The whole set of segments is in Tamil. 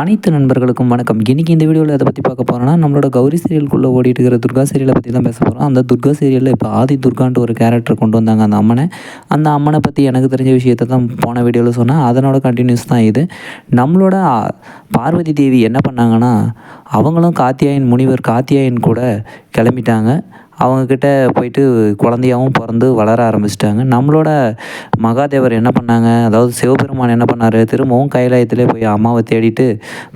அனைத்து நண்பர்களுக்கும் வணக்கம். இன்றைக்கி இந்த வீடியோவில் அதை பற்றி பார்க்க போகிறோம்னா நம்மளோட கௌரி சீரியலுக்குள்ளே ஓடிட்டு இருக்கிற துர்கா சீரியலை பற்றி தான் பேச போகிறோம் அந்த துர்கா சீரியலில் இப்போ ஆதி துர்கான்ட்டு ஒரு கேரக்டர் கொண்டு வந்தாங்க அந்த அம்மனை. அந்த அம்மனை பற்றி எனக்கு தெரிஞ்ச விஷயத்தை தான் போன வீடியோவில் சொன்னேன். அதனோட கண்டினியூஸ் தான் இது. நம்மளோட பார்வதி தேவி என்ன பண்ணாங்கன்னா அவங்களும் காத்தியாயன் முனிவர் காத்தியாயன் கூட கிளம்பிட்டாங்க. அவங்கக்கிட்ட போயிட்டு குழந்தையாகவும் பிறந்து வளர ஆரம்பிச்சிட்டாங்க. நம்மளோட மகாதேவர் என்ன பண்ணாங்க? அதாவது சிவபெருமான் என்ன பண்ணார்? திரும்பவும் கைலாயத்திலே போய் அம்மாவை தேடிட்டு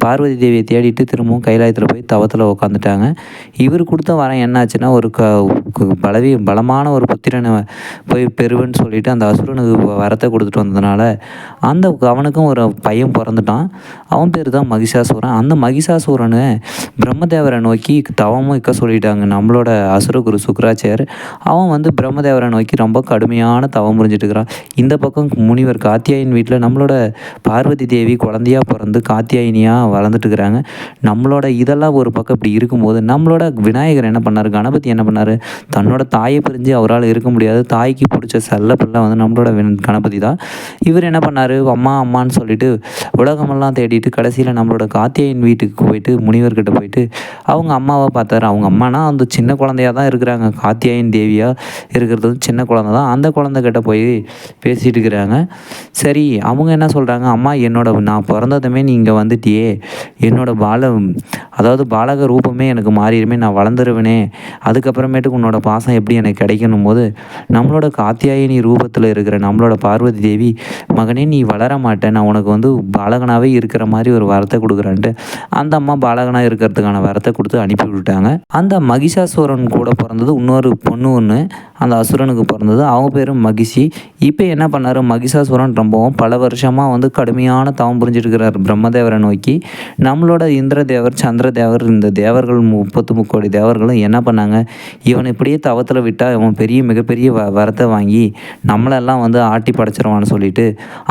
பார்வதி தேவியை தேடிட்டு திரும்பவும் கைலாயத்தில் போய் தவத்தில் உட்காந்துட்டாங்க இவர் கொடுத்த வரம் என்னாச்சுன்னா ஒரு க பலவி பலமான ஒரு புத்திரனை போய் பெறுவேன்னு சொல்லிட்டு அந்த அசுரனுக்கு வரத்தை கொடுத்துட்டு வந்ததுனால அந்த அவனுக்கும் ஒரு பையன் பிறந்துட்டான். அவன் பேர் தான் மகிஷாசூரன். அந்த மகிஷாசூரனை பிரம்மதேவரை நோக்கி தவமும் இருக்க சொல்லிட்டாங்க. நம்மளோட அசுரகுரு குரு அவன் வந்து பிரம்மதேவரை நோக்கி ரொம்ப கடுமையான தவம் புரிஞ்சிட்டு இருக்கிறான் இந்த பக்கம் முனிவர் காத்தியாயின் வீட்டில் நம்மளோட பார்வதி தேவி குழந்தையாக பிறந்து காத்தியாயினியாக வளர்ந்துட்டு இருக்கிறாங்க நம்மளோட இதெல்லாம் ஒரு பக்கம் இப்படி இருக்கும்போது நம்மளோட விநாயகர் என்ன பண்ணார்? கணபதி என்ன பண்ணார்? தன்னோட தாயை பிரிஞ்சு அவரால் இருக்க முடியாது. தாய்க்கு பிடிச்ச செல்ல பிள்ளை வந்து நம்மளோட கணபதி தான். இவர் என்ன பண்ணார்? அம்மா அம்மான்னு சொல்லிட்டு உலகமெல்லாம் தேடிட்டு கடைசியில் நம்மளோட காத்தியாயின் வீட்டுக்கு போயிட்டு முனிவர்கிட்ட போயிட்டு அவங்க அம்மாவை பார்த்தாரு. அவங்க அம்மானா அந்த சின்ன குழந்தையாக தான் இருக்கிறாங்க. காத்தியாயின் தேவியாக இருக்கிறது சின்ன குழந்தை தான். அந்த குழந்தைகிட்ட போய் பேசிகிட்டு இருக்கிறாங்க. சரி அவங்க என்ன சொல்கிறாங்க அம்மா என்னோட நான் பிறந்ததுமே நீ இங்கே வந்துட்டியே. என்னோட பால அதாவது பாலக ரூபமே எனக்கு மாறிடுமே. நான் வளர்ந்துருவேனே. அதுக்கப்புறமேட்டுக்கு உன்னோட பாசம் எப்படி எனக்கு கிடைக்கணும் போது நம்மளோட காத்தியாயினி ரூபத்தில் இருக்கிற நம்மளோட பார்வதி தேவி மகனே நீ வளர மாட்டேன் நான் உனக்கு வந்து பாலகனாகவே இருக்கிற மாதிரி ஒரு வரத்தை கொடுக்குறேன்ட்டு. அந்த அம்மா பாலகனாக இருக்கிறதுக்கான வரத்தை கொடுத்து அனுப்பி விட்டாங்க அந்த மகிஷாசுரன் கூட பிறந்தது இன்னொரு பொண்ணு ஒன்று அந்த அசுரனுக்கு பிறந்தது. அவங்க பேரும் மகிஷி. இப்போ என்ன பண்ணார்? மகிஷாசுரன் ரொம்பவும் பல வருஷமாக வந்து கடுமையான தவம் புரிஞ்சிருக்கிறார் பிரம்மதேவரை நோக்கி. நம்மளோட இந்திர இந்திரதேவர் சந்திரதேவர் இந்த தேவர்கள் முப்பத்து முக்கோடி தேவர்களும் என்ன பண்ணாங்க? இவன் இப்படியே தவத்தில் விட்டால் இவன் பெரிய மிகப்பெரிய வ வரத்தை வாங்கி நம்மளெல்லாம் வந்து ஆட்டி படைச்சிருவான்னு சொல்லிட்டு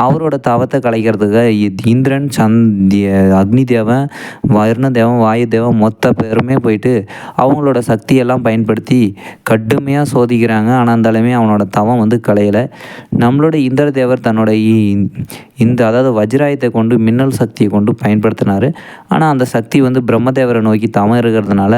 அவரோட தவத்தை கலைக்கிறதுக்கு இந்திரன் சந்த் அக்னி தேவன் வருண தேவன் வாயு தேவன் மொத்த பேருமே போயிட்டு அவங்களோட சக்தியெல்லாம் பயன்படுத்தி கடுமையாக சோதிக்கிறாங்க. ஆனால் இருந்தாலுமே அவனோட தவம் வந்து கலையலை நம்மளோட இந்திர தேவர் தன்னோட இந்த அதாவது வஜ்ராயத்தை கொண்டு மின்னல் சக்தியை கொண்டு பயன்படுத்தினார். ஆனால் அந்த சக்தி வந்து பிரம்மதேவரை நோக்கி தவம் இருக்கிறதுனால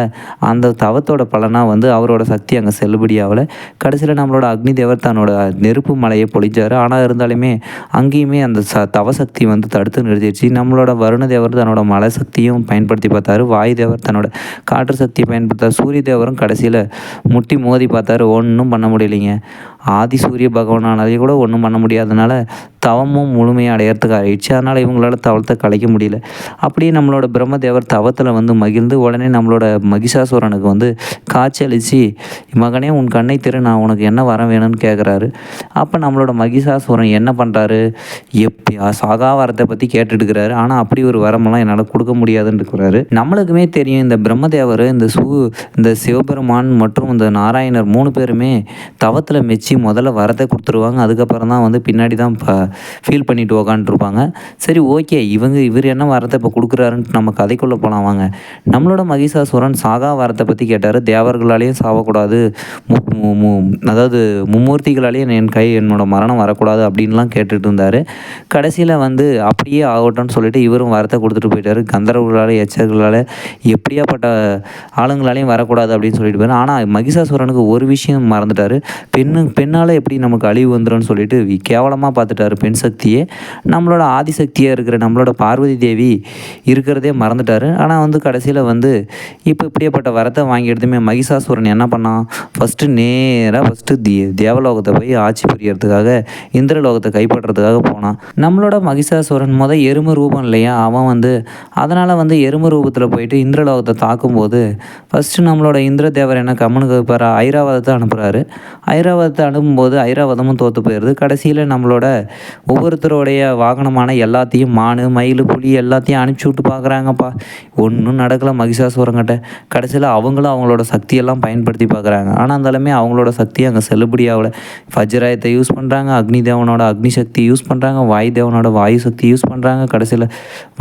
அந்த தவத்தோட பலனாக வந்து அவரோட சக்தி அங்கே செல்லுபடியாகலை கடைசியில் நம்மளோட அக்னி தேவர் தன்னோட நெருப்பு மலையை பொழிச்சார் ஆனால் இருந்தாலுமே அங்கேயுமே அந்த ச தவ சக்தி வந்து தடுத்து நிறுத்திடுச்சு நம்மளோட வருண தேவர் தன்னோட மலை சக்தியும் பயன்படுத்தி பார்த்தாரு. வாயு தேவர் தன்னோட காற்று சக்தியை பயன்படுத்தார். சூரிய தேவரும் கடைசியில் முட்டி மோதி பார்த்தாரு. ஒன்றும் பண்ண முடியலைங்க. ஆதி சூரிய பகவானாலையும் கூட ஒன்றும் பண்ண முடியாதனால தவமும் முழுமையாக அடையிறதுக்கு ஆயிடுச்சு. அதனால் இவங்களால தவத்தை கலைக்க முடியல. அப்படியே நம்மளோட பிரம்மதேவர் தவத்தில் வந்து மகிழ்ந்து உடனே நம்மளோட மகிஷாசுரனுக்கு வந்து காய்ச்சலிச்சு மகனே உன் கண்ணை திரு நான் உனக்கு என்ன வர வேணும்னு கேட்குறாரு அப்போ நம்மளோட மகிஷாசுரன் என்ன பண்ணுறாரு எப்படி சாகா வரத்தை பற்றி கேட்டுட்டுருக்கிறாரு. ஆனால் அப்படி ஒரு வரமெல்லாம் என்னால் கொடுக்க முடியாதுன்னு இருக்கிறாரு. நம்மளுக்குமே தெரியும் இந்த பிரம்மதேவர் இந்த சு இந்த சிவபெருமான் மற்றும் இந்த நாராயணர் மூணு பேருமே தவத்தில் மெச்சி முதல்ல வரத்தை கொடுத்துருவாங்க. அதுக்கப்புறம் தான் வந்து பின்னாடி தான் ஃபீல் பண்ணிட்டு உக்காண்ட்ருப்பாங்க சரி ஓகே இவங்க இவர் என்ன வரத்தை இப்போ கொடுக்குறாருன்ட்டு நம்ம கதைக்குள்ளே போகலாம் வாங்க. நம்மளோட மகிஷாசுரன் சாகா வரத்தை பற்றி கேட்டார். தேவர்களாலேயும் சாவக்கூடாது. அதாவது மும்மூர்த்திகளாலேயும் என் கை என்னோட மரணம் வரக்கூடாது அப்படின்லாம் கேட்டுட்டு இருந்தார். கடைசியில் வந்து அப்படியே ஆகட்டும்னு சொல்லிட்டு இவரும் வரத்தை கொடுத்துட்டு போயிட்டார். கந்தரவர்களால் எச்சர்களால் எப்படியாப்பட்ட ஆளுங்களாலையும் வரக்கூடாது அப்படின்னு சொல்லிட்டு போயிரு ஆனால் மகிஷாசுரனுக்கு ஒரு விஷயம் மறந்துட்டார். பெண்ணு பெண்ணால் எப்படி நமக்கு அழிவு வந்துடும் சொல்லிட்டு கேவலமாக பார்த்துட்டாரு பெண் சக்தியே நம்மளோட ஆதிசக்தியாக இருக்கிற நம்மளோட பார்வதி தேவி இருக்கிறதே மறந்துட்டார். ஆனால் வந்து கடைசியில் வந்து இப்போ இப்படியேப்பட்ட வரத்தை வாங்கி எடுத்துமே மகிஷாசுரன் என்ன பண்ணான் ஃபஸ்ட்டு நேராக ஃபஸ்ட்டு தே தேவலோகத்தை போய் ஆட்சி புரியறதுக்காக இந்திரலோகத்தை கைப்பற்றுறதுக்காக போனான் நம்மளோட மகிஷாசுரன் முதல் எரும ரூபம் இல்லையா? அவன் வந்து அதனால் வந்து எரும ரூபத்தில் போயிட்டு இந்திரலோகத்தை தாக்கும்போது ஃபஸ்ட்டு நம்மளோட இந்திர தேவர் என்ன கம்மனுக்கு வைப்பார் ஐராவதத்தை அனுப்புகிறாரு ஐராவதத்தை அனுப்பும்போது ஐராவதமும் தோற்று போயிடுது கடைசியில் நம்மளோட ஒவ்வொருத்தருடைய வாகனமான எல்லாத்தையும் மான் மயில் புலி எல்லாத்தையும் அனுப்பிச்சி விட்டு பார்க்குறாங்கப்பா. ஒன்றும் நடக்கலை மகிஷாசுரங்கிட்ட கடைசியில் அவங்களும் அவங்களோட சக்தியெல்லாம் பயன்படுத்தி பார்க்குறாங்க. ஆனால் இருந்தாலுமே அவங்களோட சக்தி அங்கே செல்லுபடி ஆகலை. வஜ்ராயத்தை யூஸ் பண்ணுறாங்க அக்னி தேவனோட அக்னி சக்தி யூஸ் பண்ணுறாங்க வாயு தேவனோட வாயு சக்தி யூஸ் பண்ணுறாங்க கடைசியில்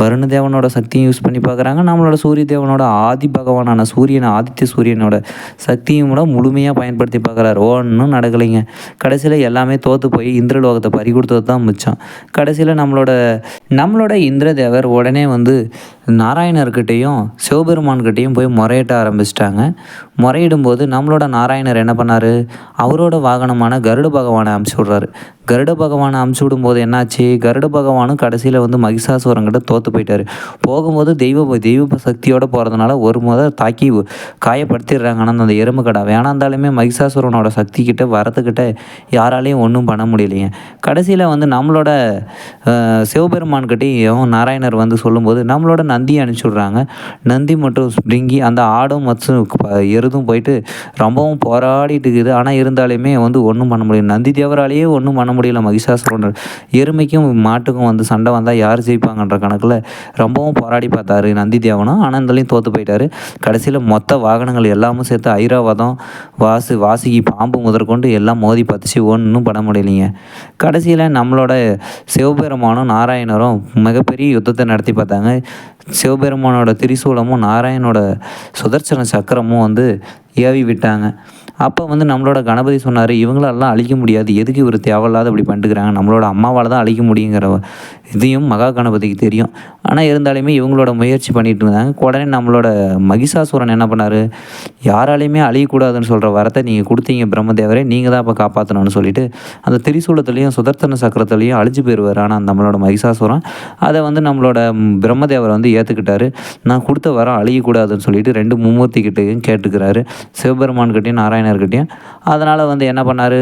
வருண தேவனோட சக்தியும் யூஸ் பண்ணி பார்க்குறாங்க. நம்மளோட சூரிய தேவனோட ஆதி பகவானான சூரியன் ஆதித்ய சூரியனோட சக்தியும் கூட முழுமையாக பயன்படுத்தி பார்க்குறாரு. ஒன்றும் நடக்கலைங்க. கடைசியில் எல்லாமே தோற்று போய் இந்திரலோகத்தை பறி கொடுத்தது தான் மிச்சான் கடைசியில் நம்மளோட நம்மளோட இந்திரதேவர் உடனே வந்து நாராயணர்கிட்டேயும் சிவபெருமான்கிட்டேயும் போய் முறையிட்ட ஆரம்பிச்சிட்டாங்க. முறையிடும்போது நம்மளோட நாராயணர் என்ன பண்ணார்? அவரோட வாகனமான கருட பகவானை அமுச்சு விட்றாரு. கருட பகவானை அமுச்சு விடும்போது என்னாச்சு? கருட பகவானும் கடைசியில் வந்து மகிஷாசுரங்கிட்ட தோற்று போயிட்டார். போகும்போது தெய்வ தெய்வ சக்தியோடு போகிறதுனால ஒரு முத தாக்கி காயப்படுத்திடுறாங்க. ஆனால் அந்த எறும்பு கடை. வேணாம் இருந்தாலுமே மகிஷாசுரனோட சக்தி கிட்ட வரத்துக்கிட்ட யாராலையும் ஒன்றும் பண்ண முடியலைங்க கடைசியில் வந்து நம்மளோட சிவபெருமான்கிட்டையும் நாராயணர் வந்து சொல்லும்போது நம்மளோட நந்தியை அனுப்பிச்சி விட்றாங்க நந்தி மற்றும் ஸ்பிரிங்கி அந்த ஆடும் மற்றும் எருதும் போயிட்டு ரொம்பவும் போராடிட்டு இருக்குது. ஆனால் இருந்தாலுமே வந்து ஒன்றும் பண்ண முடியல. நந்தி தேவராலேயே ஒன்றும் பண்ண முடியல. மகிஷாசுரன் எருமைக்கும் மாட்டுக்கும் வந்து சண்டை வந்தால் யார் ஜெயிப்பாங்கன்ற கணக்கில் ரொம்பவும் போராடி பார்த்தாரு நந்தி தேவனும். ஆனால் இருந்தாலையும் தோற்று போயிட்டாரு. கடைசியில் மொத்த வாகனங்கள் எல்லாமும் சேர்த்து ஐராவதம் வாசு வாசுகி பாம்பு முதற்கொண்டு எல்லாம் மோதி பார்த்துச்சு ஒன்றும் பண்ண முடியலைங்க. கடைசியில் நம்மளோட சிவபெருமானும் நாராயணரும் மிகப்பெரிய யுத்தத்தை நடத்தி பார்த்தாங்க. சிவபெருமானோட திரிசூலமும் நாராயணோட சுதர்சன சக்கரமும் வந்து ஏவி விட்டாங்க அப்போ வந்து நம்மளோட கணபதி சொன்னார் இவங்களெல்லாம் அழிக்க முடியாது. எதுக்கு இவர் தேவையில்லாத இப்படி பண்ணிட்டுக்கிறாங்க நம்மளோட அம்மாவால் தான் அழிக்க முடியுங்கிற இதையும் மகா கணபதிக்கு தெரியும். ஆனால் இருந்தாலுமே இவங்களோட முயற்சி பண்ணிட்டு இருந்தாங்க. உடனே நம்மளோட மகிஷாசுரன் என்ன பண்ணார்? யாராலையுமே அழியக்கூடாதுன்னு சொல்கிற வரத்தை நீங்கள் கொடுத்தீங்க பிரம்மதேவரே. நீங்கள் தான் இப்போ காப்பாற்றணும்னு சொல்லிட்டு அந்த திரிசூலத்துலேயும் சுதர்த்தன சக்கரத்துலேயும் அழிஞ்சு போயிடுவார் ஆனால் நம்மளோட மகிஷாசுரன் அதை வந்து நம்மளோட பிரம்மதேவரை பிரம்மதேவர் வந்து ஏற்றுக்கிட்டாரு நான் கொடுத்த வரம் அழியக்கூடாதுன்னு சொல்லிட்டு ரெண்டு மும்மூர்த்தி கிட்டேயும் கேட்டுக்கிறாரு. சிவபெருமான்கிட்டையும் நாராயணர்கிட்டையும் அதனால் வந்து என்ன பண்ணார்?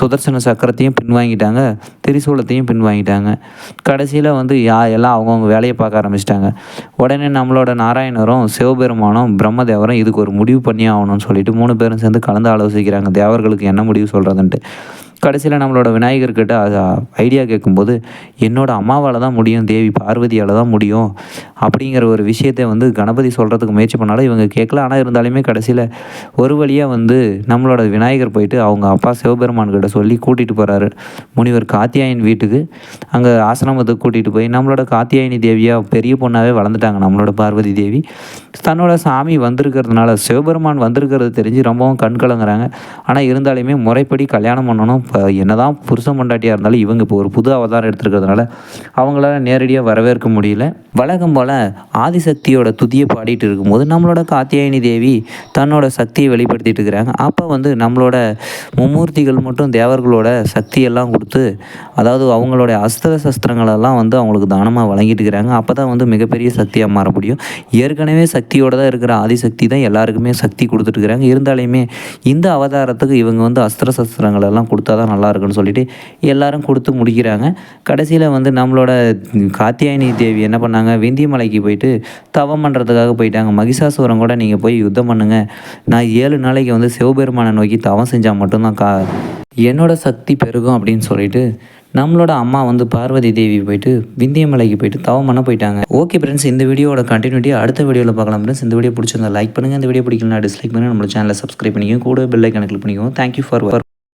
சுதர்சன சக்கரத்தையும் பின்வாங்கிட்டாங்க. திரிசூலத்தையும் பின்வாங்கிட்டாங்க. கடைசியில் வந்து யா எல்லாம் அவங்கவுங்க வேலையை பார்க்க ஆரம்பிச்சிட்டாங்க. உடனே நம்மளோட நாராயணரும் சிவபெருமானும் பிரம்மதேவரும் இதுக்கு ஒரு முடிவு பண்ணி ஆகணும்னு சொல்லிட்டு மூணு பேரும் சேர்ந்து கலந்து ஆலோசிக்கிறாங்க. தேவர்களுக்கு என்ன முடிவு சொல்கிறதுன்ட்டு கடைசியில் நம்மளோட விநாயகர்கிட்ட ஐடியா கேட்கும்போது என்னோட அம்மாவால் தான் முடியும் தேவி பார்வதியால் தான் முடியும் அப்படிங்கிற ஒரு விஷயத்தை வந்து கணபதி சொல்கிறதுக்கு முயற்சி பண்ணாலும் இவங்க கேட்கல ஆனால் இருந்தாலுமே கடைசியில் ஒரு வழியாக வந்து நம்மளோட விநாயகர் போயிட்டு அவங்க அப்பா சிவபெருமான்கிட்ட சொல்லி கூட்டிகிட்டு போகிறாரு முனிவர் காத்தியாயன் வீட்டுக்கு. அங்கே ஆசிரமத்துக்கு கூட்டிகிட்டு போய் நம்மளோட காத்தியாயினி தேவியாக பெரிய பொண்ணாகவே வளர்ந்துட்டாங்க நம்மளோட பார்வதி தேவி. தன்னோட சாமி வந்திருக்கிறதுனால சிவபெருமான் வந்திருக்கிறது தெரிஞ்சு ரொம்பவும் கண் கலங்குறாங்க ஆனால் இருந்தாலுமே முறைப்படி கல்யாணம் பண்ணணும் இப்போ என்னதான் புருஷன் பொண்டாட்டியாக இருந்தாலும் இவங்க இப்போ ஒரு புது அவதாரம் எடுத்துருக்கிறதுனால அவங்களால நேரடியாக வரவேற்க முடியல. வழக்கம் போல் ஆதிசக்தியோட துதியை பாடிட்டு இருக்கும்போது நம்மளோட காத்தியாயினி தேவி தன்னோட சக்தியை வெளிப்படுத்திட்டு இருக்கிறாங்க. அப்போ வந்து நம்மளோட மும்மூர்த்திகள் மட்டும் தேவர்களோட சக்தியெல்லாம் கொடுத்து அதாவது அவங்களோட அஸ்திர சஸ்திரங்களெல்லாம் வந்து அவங்களுக்கு தானமாக வழங்கிட்டு இருக்கிறாங்க. அப்போ தான் வந்து மிகப்பெரிய சக்தியாக மாற முடியும். ஏற்கனவே சக்தியோட தான் இருக்கிற ஆதிசக்தி தான் எல்லாருக்குமே சக்தி கொடுத்துட்டு இருக்கிறாங்க. இருந்தாலுமே இந்த அவதாரத்துக்கு இவங்க வந்து அஸ்திர சஸ்திரங்களெல்லாம் கொடுத்தா தான் நல்லா இருக்குன்னு சொல்லிட்டு எல்லாரும் கொடுத்து முடிக்கிறாங்க. கடைசியில் வந்து நம்மளோட காத்தியாயினி தேவி என்ன பண்ணாங்க? விந்தியமலைக்கு போயிட்டு தவம் பண்ணுறதுக்காக போயிட்டாங்க. மகிஷாசுரம் கூட நீங்கள் போய் யுத்தம் பண்ணுங்கள் நான் ஏழு நாளைக்கு வந்து சிவபெருமானை நோக்கி தவம் செஞ்சால் மட்டும்தான் கா என்னோட சக்தி பெருகும் அப்படின்னு சொல்லிட்டு நம்மளோட அம்மா வந்து பார்வதி தேவி போயிட்டு விந்தியமலைக்கு போயிட்டு தவம் பண்ண போயிட்டாங்க. ஓகே ஃப்ரெண்ட்ஸ் இந்த வீடியோட கண்டினியூட்டி அடுத்த வீடியோவில் பார்க்கலாம் ஃப்ரெண்ட்ஸ் இந்த வீடியோ பிடிச்சிருந்தா லைக் பண்ணுங்கள் இந்த வீடியோ பிடிக்கலனா டிஸ்லைக் பண்ணுங்கள் நம்மளோட சேனலை சப்ஸ்கிரைப் பண்ணிக்கோங்க. கூட பெல் ஐக்கனை கிளிக் பண்ணிக்கோங்க. Thank you for